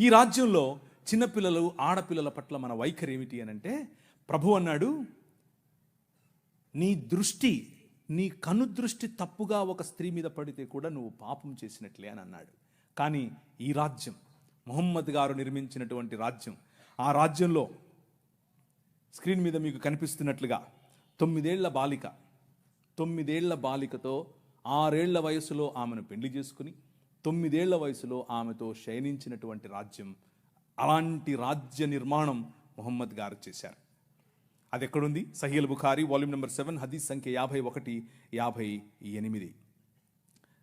ఈ రాజ్యంలో చిన్నపిల్లలు ఆడపిల్లల పట్ల మన వైఖరి ఏమిటి అని అంటే ప్రభు అన్నాడు నీ దృష్టి నీ కను దృష్టి తప్పుగా ఒక స్త్రీ మీద పడితే కూడా నువ్వు పాపం చేసినట్లే అని అన్నాడు. కానీ ఈ రాజ్యం మొహమ్మద్ గారు నిర్మించినటువంటి రాజ్యం ఆ రాజ్యంలో స్క్రీన్ మీద మీకు కనిపిస్తున్నట్లుగా తొమ్మిదేళ్ళ బాలిక తొమ్మిదేళ్ళ బాలికతో ఆరేళ్ళ వయసులో ఆమెను పెళ్ళి చేసుకుని తొమ్మిదేళ్ళ వయసులో ఆమెతో శయనించినటువంటి రాజ్యం అలాంటి రాజ్య నిర్మాణం మొహమ్మద్ గారు చేశారు. అది ఎక్కడుంది Sahih Bukhari volume number seven హదీస్ సంఖ్య యాభై ఒకటి యాభై ఎనిమిది.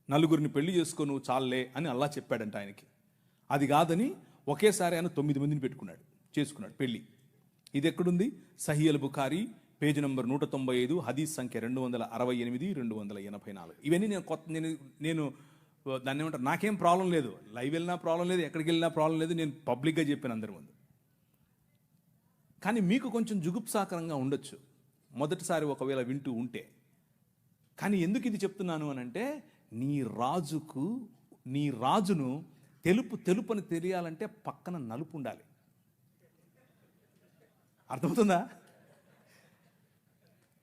నలుగురిని పెళ్ళి చేసుకోను చాలే అని అల్లా చెప్పాడంట ఆయనకి. అది కాదని ఒకేసారి ఆయన తొమ్మిది మందిని పెట్టుకున్నాడు చేసుకున్నాడు పెళ్ళి ఇది ఎక్కడుంది సహీల్ బుఖారి పేజ్ నంబర్ నూట తొంభై ఐదు హదీస్ సంఖ్య రెండు వందల అరవై ఎనిమిది రెండు వందల ఎనభై నాలుగు. ఇవన్నీ నేను కొత్త నేను నేను దాన్ని ఏమంటారు? నాకేం ప్రాబ్లం లేదు. లైవ్ వెళ్ళినా ప్రాబ్లం లేదు ఎక్కడికి వెళ్ళినా ప్రాబ్లం లేదు నేను పబ్లిక్గా చెప్పాను అందరి ముందు. కానీ మీకు కొంచెం జుగుప్సాకరంగా ఉండొచ్చు. మొదటిసారి ఒకవేళ వింటూ ఉంటే. కానీ ఎందుకు ఇది చెప్తున్నాను అని అంటే నీ రాజుకు నీ రాజును తెలుపు తెలుపు అని తెలియాలంటే పక్కన నలుపు ఉండాలి. అర్థమవుతుందా?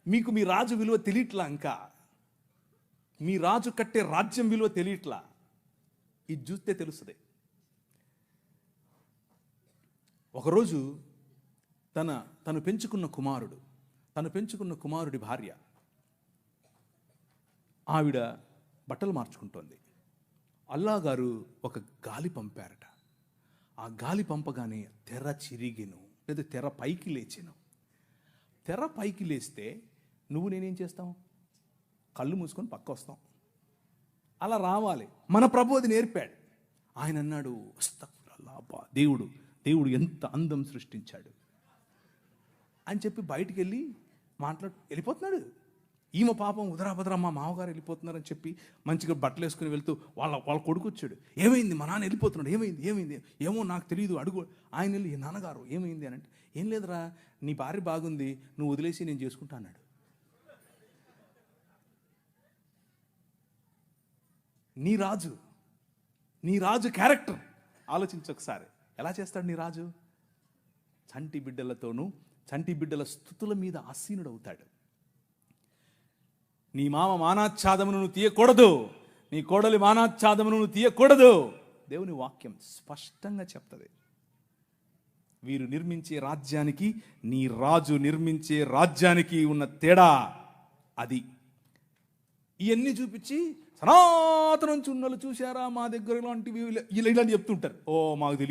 మీకు మీ రాజు విలువ తెలియట్లా ఇంకా. మీ రాజు కట్టే రాజ్యం విలువ తెలియట్లా? ఇది చూస్తే తెలుస్తుంది. ఒకరోజు తన తను పెంచుకున్న కుమారుడు తను పెంచుకున్న కుమారుడి భార్య ఆవిడ బట్టలు మార్చుకుంటోంది. అల్లా గారు ఒక గాలి పంపారట. ఆ గాలి పంపగానే తెర చిరిగిను లేదా తెర పైకి లేచెను. తెర పైకి లేస్తే నువ్వు నేనేం చేస్తాం కళ్ళు మూసుకొని పక్క వస్తాం. అలా రావాలి. మన ప్రభు అది నేర్పాడు. ఆయన అన్నాడు అబ్బా దేవుడు దేవుడు ఎంత అందం సృష్టించాడు. అని చెప్పి బయటికి వెళ్ళి మాట్లాడు వెళ్ళిపోతున్నాడు. ఈమె పాపం ఉదరాభద్ర మా మామగారు వెళ్ళిపోతున్నారని చెప్పి మంచిగా బట్టలు వేసుకుని వెళ్తూ వాళ్ళ వాళ్ళ కొడుకు వచ్చాడు. ఏమైంది మా నాన్న వెళ్ళిపోతున్నాడు? ఏమైంది? ఏమైంది? ఏమో నాకు తెలియదు అడుగు. ఆయన వెళ్ళి నాన్నగారు ఏమైంది? అని అంటే ఏం లేదురా నీ భార్య బాగుంది నువ్వు వదిలేసి నేను చేసుకుంటా అన్నాడు. నీ రాజు నీ రాజు క్యారెక్టర్. ఆలోచించు ఒకసారి ఎలా చేస్తాడు నీ రాజు? చంటి బిడ్డలతోనూ చంటి బిడ్డల స్థుతుల మీద ఆసీనుడవుతాడు. నీ మామ మానాచ్ఛాదమును నువ్వు తీయకూడదు నీ కోడలి మానాచ్ఛాదమును నువ్వు తీయకూడదు. దేవుని వాక్యం స్పష్టంగా చెప్తుంది. వీరు నిర్మించే రాజ్యానికి నీ రాజు నిర్మించే రాజ్యానికి ఉన్న తేడా అది. ఇవన్నీ చూపించి సనాతనం చున్నలు చూశారా మా దగ్గర ఇలాంటివి ఇలా ఇలా చెప్తుంటారు. ఓ మాకు తెలియదు